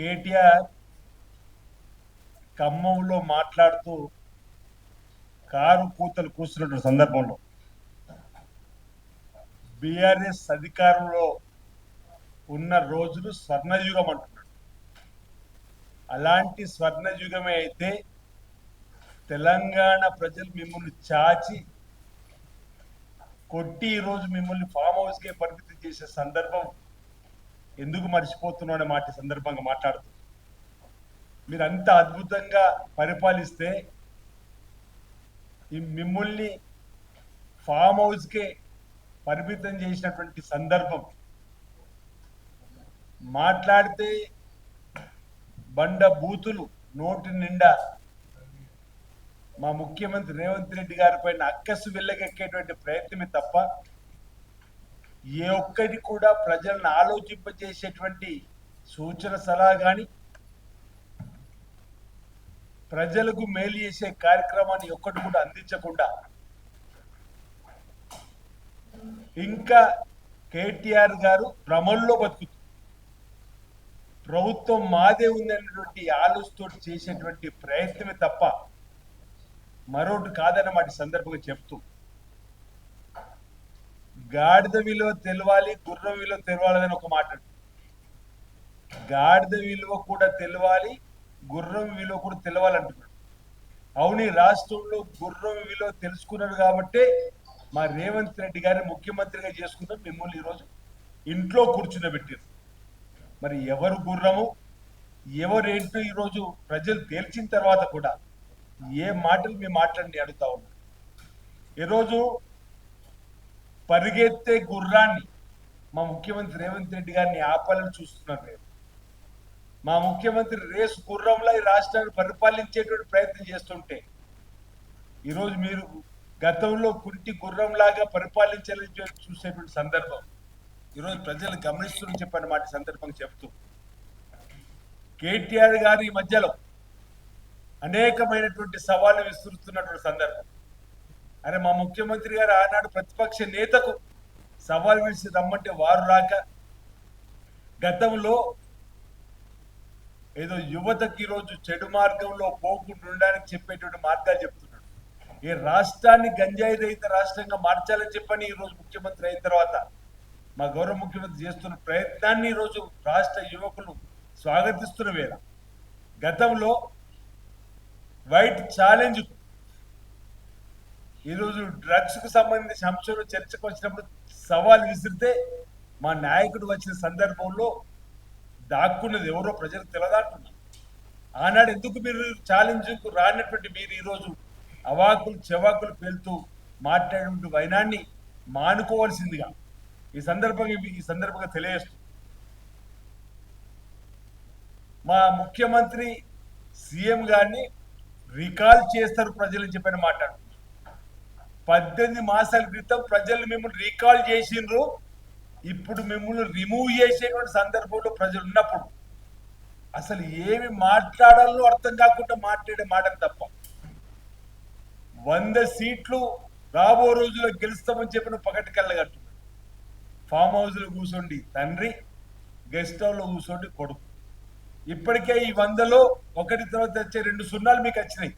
కేటీఆర్ ఖమ్మంలో మాట్లాడుతూ కారు కూతలు కూస్తున్న సందర్భంలో బీఆర్ఎస్ అధికారంలో ఉన్న రోజులు స్వర్ణయుగం అంటున్నాడు. అలాంటి స్వర్ణయుగమే అయితే తెలంగాణ ప్రజలు మిమ్మల్ని చాచి కొట్టి ఈరోజు మిమ్మల్ని ఫామ్ హౌస్కే పరిమితం చేసే సందర్భం ఎందుకు మర్చిపోతున్నావు అనే మాట సందర్భంగా మాట్లాడుతూ. మీరు అంత అద్భుతంగా పరిపాలిస్తే ఈ మిమ్మల్ని ఫామ్ హౌస్కే పరిమితం చేసినటువంటి సందర్భం. మాట్లాడితే బండ బూతులు నోటి నిండా మా ముఖ్యమంత్రి రేవంత్ రెడ్డి గారి పైన అక్కసు వెళ్ళగెక్కేటువంటి ప్రయత్నమే తప్ప ఏ ఒక్కటి కూడా ప్రజలను ఆలోచింపజేసేటువంటి సూచన సలహా కానీ ప్రజలకు మేలు చేసే కార్యక్రమాన్ని ఒక్కటి కూడా అందించకుండా ఇంకా కేటీఆర్ గారు భ్రమల్లో బతుకుతుంది ప్రభుత్వం మాదే ఉందనేటువంటి ఆలోచనతో చేసేటువంటి ప్రయత్నమే తప్ప మరొకటి కాదన్నమాట ఈ సందర్భంగా చెప్తూ. గాడిద విలువ తెలవాలి గుర్రం విలువ తెలవాలని ఒక మాట గాడిద విలువ కూడా తెలవాలి గుర్రం విలువ కూడా తెలవాలంటున్నాడు. అవును రాష్ట్రంలో గుర్రం విలువ తెలుసుకున్నాడు కాబట్టే మా రేవంత్ రెడ్డి గారిని ముఖ్యమంత్రిగా చేసుకున్నాం మిమ్మల్ని ఈరోజు ఇంట్లో కూర్చుండబెట్టారు మరి ఎవరు గుర్రము? ఎవరేంటో ఈరోజు ప్రజలు తేల్చిన తర్వాత కూడా ఏ మాటలు మేము మాట్లాడి అడుగుతా ఉన్నాం. ఈరోజు పరిగెత్తే గుర్రాన్ని మా ముఖ్యమంత్రి రేవంత్ రెడ్డి గారిని ఆపాలని చూస్తున్నారు నేను మా ముఖ్యమంత్రి రేసు గుర్రంలో ఈ రాష్ట్రాన్ని పరిపాలించేటువంటి ప్రయత్నం చేస్తుంటే ఈరోజు మీరు గతంలో కుంటి గుర్రంలాగా పరిపాలించాలని చూసేటువంటి సందర్భం ఈరోజు ప్రజలు గమనిస్తున్న చెప్పిన మాట సందర్భంగా చెప్తూ కేటీఆర్ గారు ఈ మధ్యలో అనేకమైనటువంటి సవాళ్ళు విస్తురుతున్నటువంటి సందర్భం. అరే మా ముఖ్యమంత్రి గారు ఆనాడు ప్రతిపక్ష నేతకు సవాల్ విడిచి రమ్మంటే వారు రాక. గతంలో ఏదో యువతకి ఈరోజు చెడు మార్గంలో పోకుండా ఉండడానికి చెప్పేటువంటి మార్గాలు చెప్తున్నాడు. ఈ రాష్ట్రాన్ని గంజాయి రహిత రాష్ట్రంగా మార్చాలని చెప్పని ఈ రోజు ముఖ్యమంత్రి అయిన తర్వాత మా గౌరవ ముఖ్యమంత్రి చేస్తున్న ప్రయత్నాన్ని ఈరోజు రాష్ట్ర యువకులు స్వాగతిస్తున్న వేళ గతంలో వైట్ ఛాలెంజ్కు ఈరోజు డ్రగ్స్కు సంబంధించిన అంశంలో చర్చకు వచ్చినప్పుడు సవాల్ విసిరితే మా నాయకుడు వచ్చిన సందర్భంలో దాక్కున్నది ఎవరో ప్రజలకు తెలదాటున్నారు ఆనాడు ఎందుకు మీరు ఛాలెంజ్ రానటువంటి మీరు ఈరోజు అవాకులు చెవాకులు పేలుతూ మాట్లాడే వైనాన్ని మానుకోవాల్సిందిగా ఈ సందర్భంగా ఈ సందర్భంగా తెలియజేస్తుంది మా ముఖ్యమంత్రి సీఎం గారిని రికాల్ చేస్తారు ప్రజలు చెప్పిన మాట్లాడు పద్దెనిమిది మాసాల క్రితం ప్రజలు మిమ్మల్ని రీకాల్ చేసిండ్రు. ఇప్పుడు మిమ్మల్ని రిమూవ్ చేసేటువంటి సందర్భంలో ప్రజలు ఉన్నప్పుడు అసలు ఏమి మాట్లాడాలో అర్థం కాకుండా మాట్లాడే మాటలు తప్ప. వంద సీట్లు రాబో రోజుల్లో గెలుస్తామని చెప్పిన పగటి కళ్ళగట్టున్నాడు ఫామ్ హౌస్లో కూర్చోండి తండ్రి గెస్ట్ హౌస్లో కూర్చోండి కొడుకు. ఇప్పటికే ఈ వందలో ఒకటి తర్వాత వచ్చే రెండు సున్నాలు మీకు వచ్చినాయి.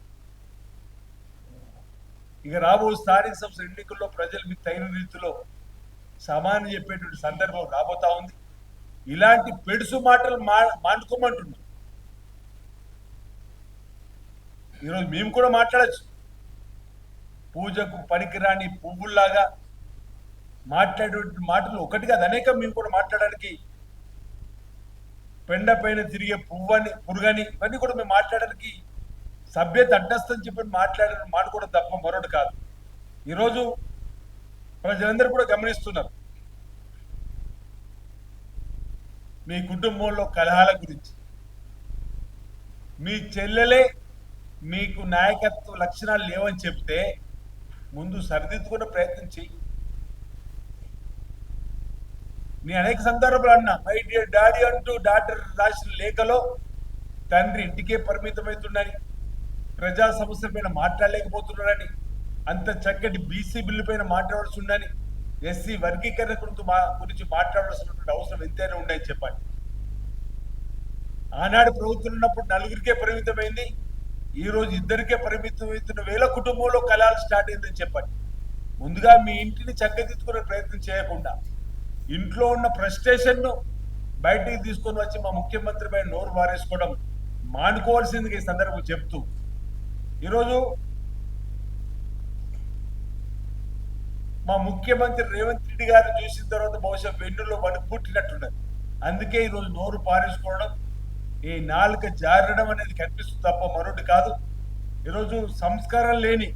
ఇక రాబో స్థానిక సంస్థ ఎన్నికల్లో ప్రజలు మీకు తగిన రీతిలో సమానం చెప్పేటువంటి సందర్భం రాబోతా ఉంది. ఇలాంటి పెడుసు మాటలు మా మానుకోమంటున్నాం. ఈరోజు మేము కూడా మాట్లాడచ్చు. పూజకు పనికిరాని పువ్వుల్లాగా మాట్లాడేటువంటి మాటలు ఒకటి కాదు అనేకం మేము కూడా మాట్లాడడానికి పెండ పైన తిరిగే పువ్వని పురుగని ఇవన్నీ కూడా మేము మాట్లాడడానికి సభ్యత అడ్డస్తని చెప్పి మాట్లాడిన మాట కూడా తప్ప మరొకటి కాదు. ఈరోజు ప్రజలందరూ కూడా గమనిస్తున్నారు. మీ కుటుంబంలో కలహాల గురించి. మీ చెల్లెలే మీకు నాయకత్వ లక్షణాలు లేవని చెప్తే ముందు సరిదిద్దుకునే ప్రయత్నం చెయ్యి. నేను అనేక సందర్భాలు అన్నా మై డియర్ డాడీ అంటూ డాక్టర్ రాసిన లేఖలో తండ్రి ఇంటికే పరిమితమవుతుండని ప్రజా సమస్యల పైన మాట్లాడలేకపోతున్నారని అంత చక్కటి బీసీ బిల్లు పైన మాట్లాడాల్సి ఉందని ఎస్సీ వర్గీకరణ గురించి మా గురించి మాట్లాడాల్సినటువంటి అవసరం ఎంతైనా ఉన్నాయని చెప్పండి ఆనాడు ప్రభుత్వం ఉన్నప్పుడు నలుగురికే పరిమితమైంది ఈ రోజు ఇద్దరికే పరిమితమవుతున్న వేల కుటుంబంలో కళాలు స్టార్ట్ అయిందని చెప్పండి ముందుగా మీ ఇంటిని చక్కదిద్దుకునే ప్రయత్నం చేయకుండా ఇంట్లో ఉన్న ఫ్రస్ట్రేషన్ను బయటికి తీసుకొని వచ్చి మా ముఖ్యమంత్రి పై నోరు వారేసుకోవడం మానుకోవాల్సిందిగా ఈ సందర్భం చెప్తూ ఈరోజు మా ముఖ్యమంత్రి రేవంత్ రెడ్డి గారు చూసిన తర్వాత బహుశా వెన్నులో వణుకు పుట్టినట్టున్నది అందుకే ఈరోజు నోరు పారేసుకోవడం ఈ నాలుక జారడం అనేది కనిపిస్తుంది తప్ప మరొకటి కాదు. ఈరోజు సంస్కారం లేని